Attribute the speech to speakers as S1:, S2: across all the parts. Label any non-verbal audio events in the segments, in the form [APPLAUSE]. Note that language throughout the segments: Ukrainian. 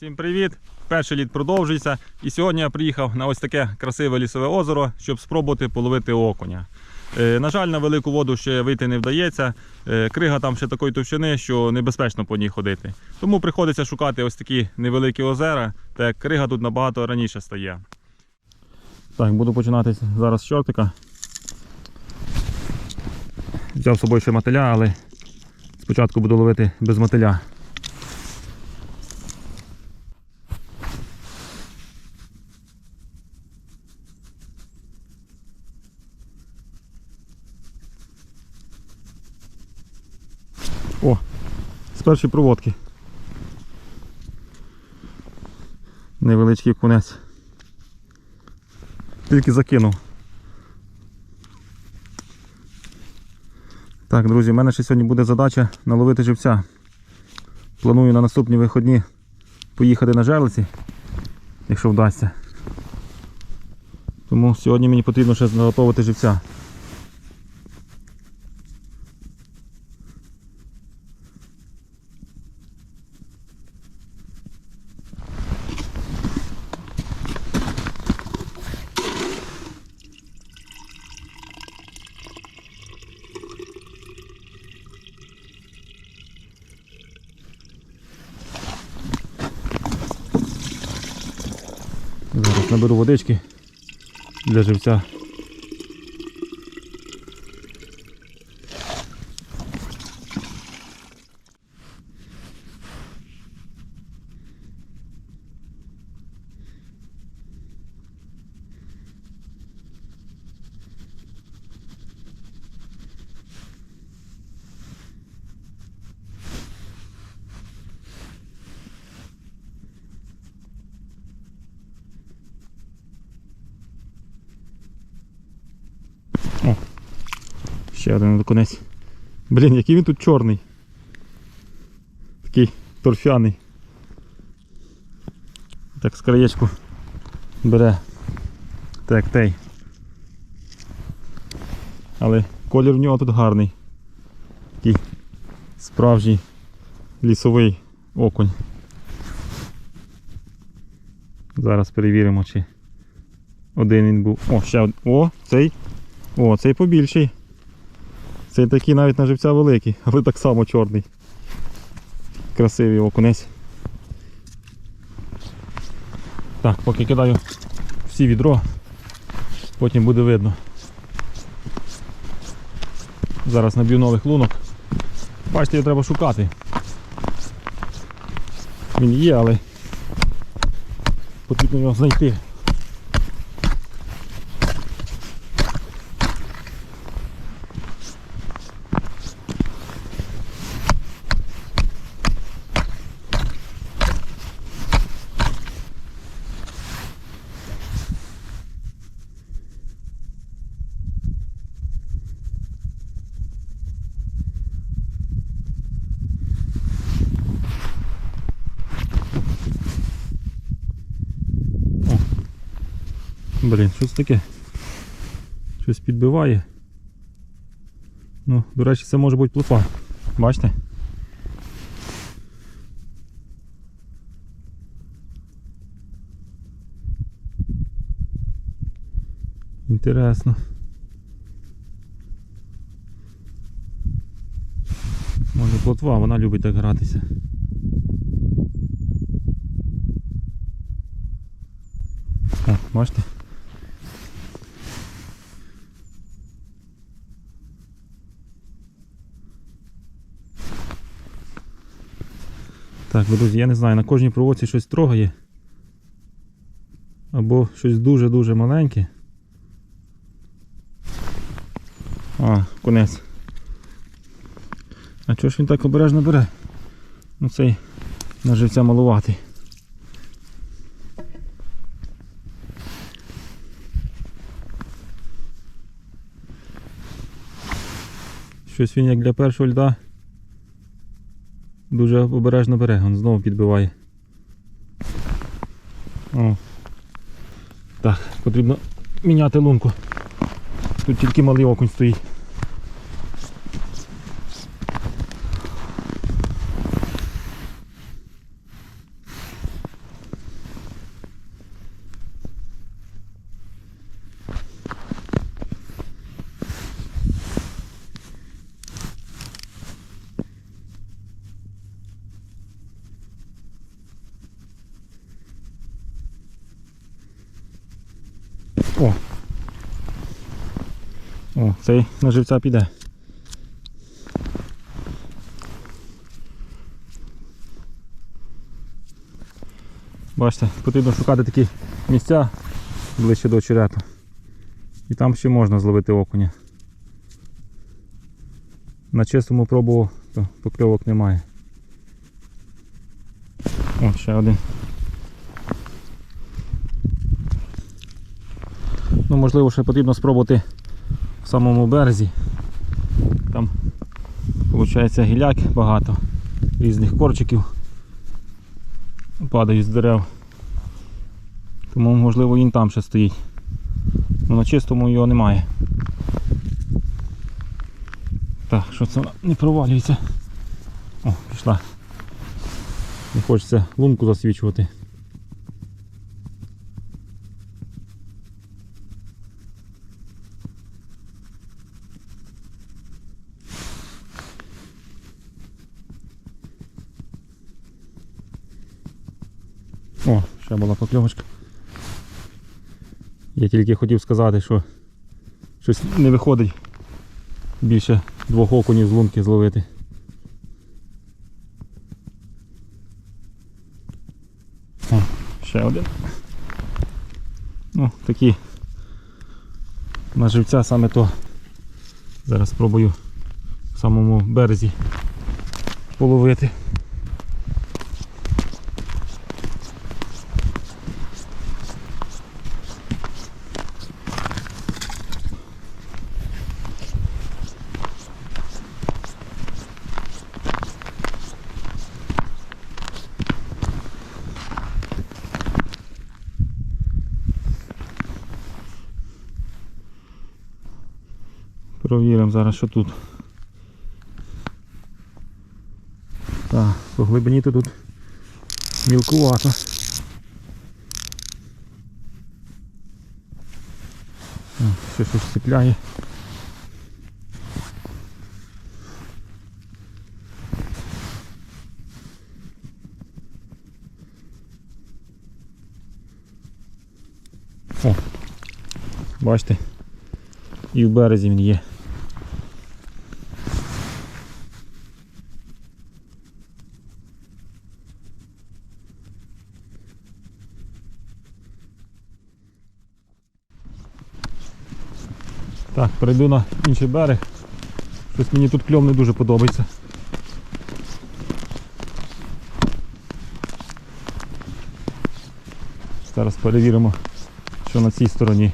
S1: Всім привіт! Перший літ продовжується. І сьогодні я приїхав на ось таке красиве лісове озеро, щоб спробувати половити окуня. Е, на жаль, на велику воду ще вийти не вдається. Е, крига там ще такої товщини, що небезпечно по ній ходити. Тому приходиться шукати ось такі невеликі озера, так як крига тут набагато раніше стає. Так, буду починати зараз з чортика. Взяв з собою ще мотиля, але спочатку буду ловити без мотиля. О, з першої проводки. Невеличкий кунець. Тільки закинув. Так, друзі, в мене ще сьогодні буде задача наловити живця. Планую на наступні виходні поїхати на жерлиці, якщо вдасться. Тому сьогодні мені потрібно ще заготовити живця. Зараз наберу водички для живця. Ще один конець. Блін, який він тут чорний. Такий торфяний. Так з краєчку бере. Так, тей. Але колір в нього тут гарний. Такий справжній лісовий окунь. Зараз перевіримо, чи один він був. О, ще один. О, цей. О, цей побільший. Цей такий навіть на живця великий, [LAUGHS] але так само чорний. Красивий окунець. Так, поки кидаю всі відро, потім буде видно. Зараз наб'ю нових лунок. Бачите, його треба шукати. Він є, але потрібно його знайти. Блін, що це таке? Щось підбиває. Ну, до речі, це може бути плотва. Бачите? Інтересно. Може плотва, вона любить так гратися. Так, бачите? Так, друзі, я не знаю, на кожній проводці щось трогає. Або щось дуже-дуже маленьке. А, конець. А чого ж він так обережно бере? Ну цей на живця малуватий. Щось він як для першого льда дуже обережно бере, він знову підбиває. О. Так, потрібно міняти лунку. Тут тільки малий окунь стоїть. О! О, цей на живця піде. Бачите, потрібно шукати такі місця ближче до очерету. І там ще можна зловити окуня. На чистому пробував, то покривок немає. О, ще один. Ну, можливо, ще потрібно спробувати в самому березі. Там виходить гіляк багато, різних корчиків падають з дерев. Тому можливо він там ще стоїть. Ну на чистому його немає. Так, що це не провалюється. О, пішла. Не хочеться лунку засвічувати. О, ще була покльовочка. Я тільки хотів сказати, що щось не виходить більше двох окунів з лунки зловити. О, ще один. Ну, такі на живця саме то. Зараз спробую в самому березі половити. Провіримо зараз, що тут. Так, по глибині то тут мілкувато. Ще щось цепляє. О, бачите, і в березі він є. Так, перейду на інший берег. Щось мені тут кльов не дуже подобається. Зараз перевіримо, що на цій стороні.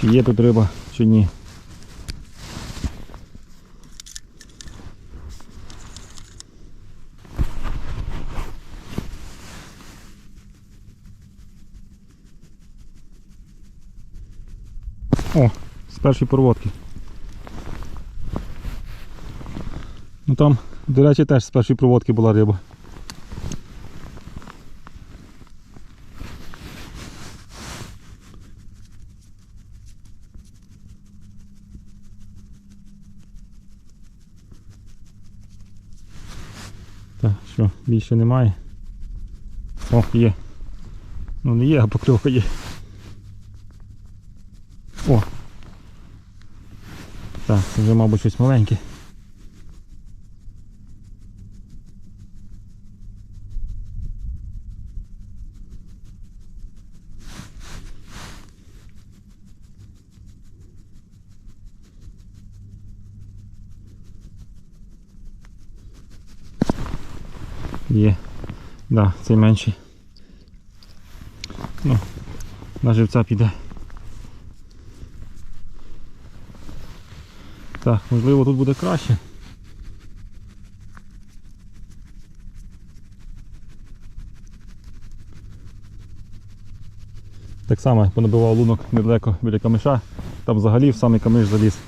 S1: Чи є тут риба, чи ні. О, з першої проводки. Ну там, до речі, теж з першої проводки була риба. Так, що, більше немає. О, є. Ну не є, а покльовка є. О! Так, це вже, мабуть, щось маленьке. Є. Да, цей менший. Ну, на живця піде. Так, можливо тут буде краще. Так само понабивав лунок недалеко біля камиша. Там взагалі в самий камиш заліз.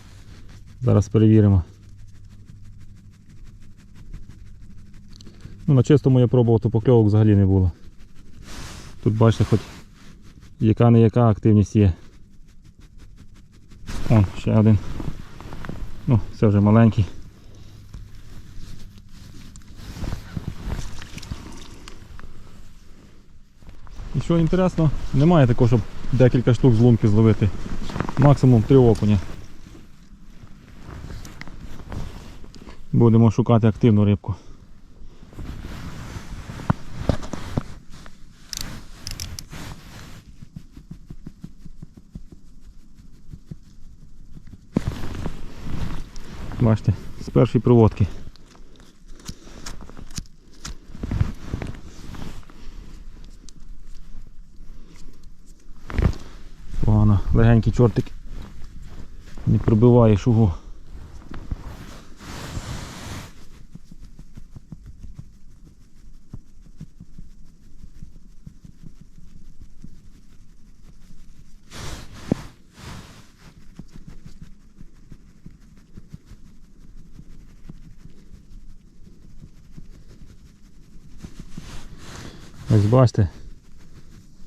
S1: Зараз перевіримо. Ну, на чистому я пробував, то покльовок взагалі не було. Тут бачите, хоч яка не яка активність є. О, ще один. Ну, це вже маленький. І що інтересно, немає такого, щоб декілька штук з лунки зловити. Максимум три окуня. Будемо шукати активну рибку. Бачите, з першої проводки. Погано, легенький чортик. Не пробиває шугу. Ось бачите,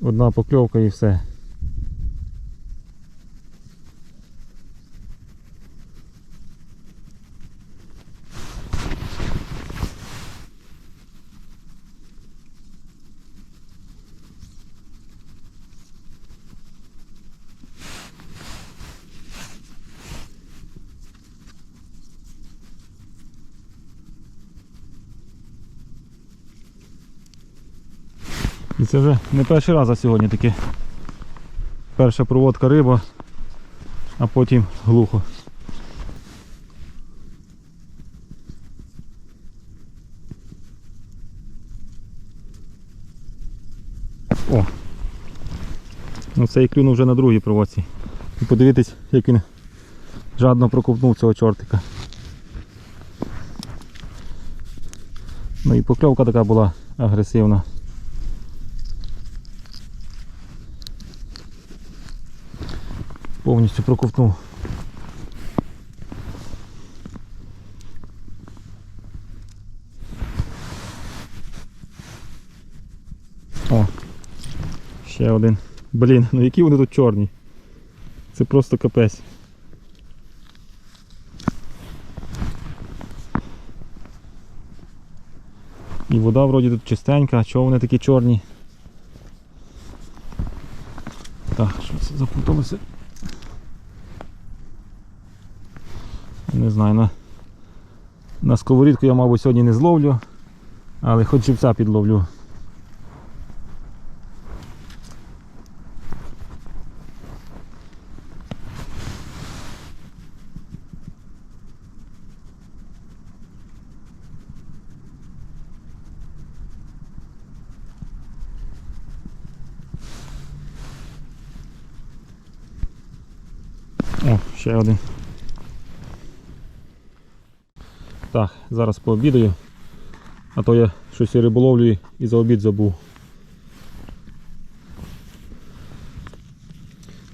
S1: одна покльовка і все. І це вже не перший раз за сьогодні таке. Перша проводка риба, а потім глухо. О! Ну цей клюнув вже на другій проводці. І подивитись, як він жадно проковтнув цього чортика. Ну і покльовка така була агресивна. Повністю проковтнув. О, ще один. Блін, ну які вони тут чорні. Це просто капець. І вода вроді тут чистенька, а чого вони такі чорні? Так, що це запуталося? Не знаю, на, на сковорідку я, мабуть, сьогодні не зловлю, але хоч живця підловлю. Ще один. Так, зараз пообідаю. А то я щось і риболовлю і за обід забув.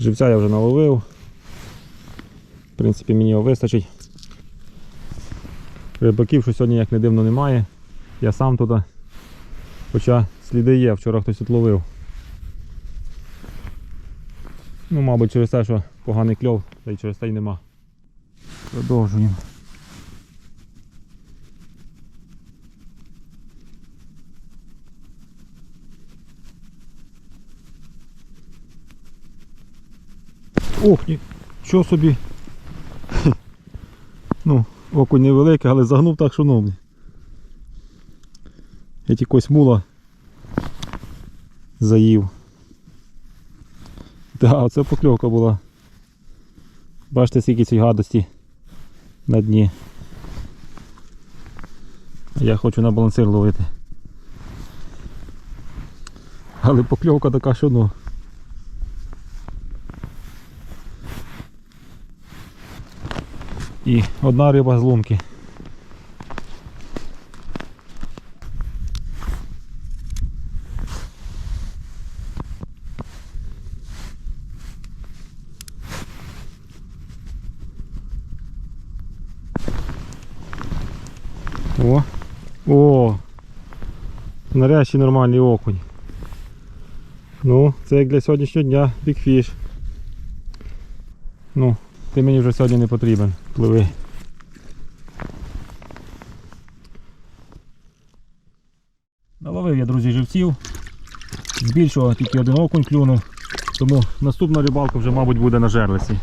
S1: Живця я вже наловив. В принципі, мені його вистачить. Рибаків, що сьогодні, як не дивно, немає. Я сам туди. Хоча сліди є, вчора хтось тут. Ну, мабуть, через те, що поганий кльов, та й через те й нема. Продовжуємо. Ох, що собі. [LAUGHS] Ну, окунь невеликий, але загнув так, що ну. Геть якось мула заїв. [LAUGHS] Так, оце покльовка була. Бачите, скільки цієї гадості на дні. Я хочу на балансир ловити. Але покльовка така, що ну. І одна риба з лунки. О! О! Нарешті нормальний окунь. Ну, це як для сьогоднішнього дня бікфіш. Ну, ти мені вже сьогодні не потрібен. Пливи. Наловив я, друзі, живців. Збільшував тільки один окунь клюнув. Тому наступна рибалка вже, мабуть, буде на жерлиці.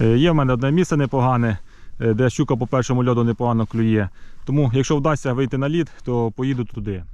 S1: Е, Є в мене одне місце непогане, е, де щука по першому льоду непогано клює. Тому, якщо вдасться вийти на лід, то поїду туди.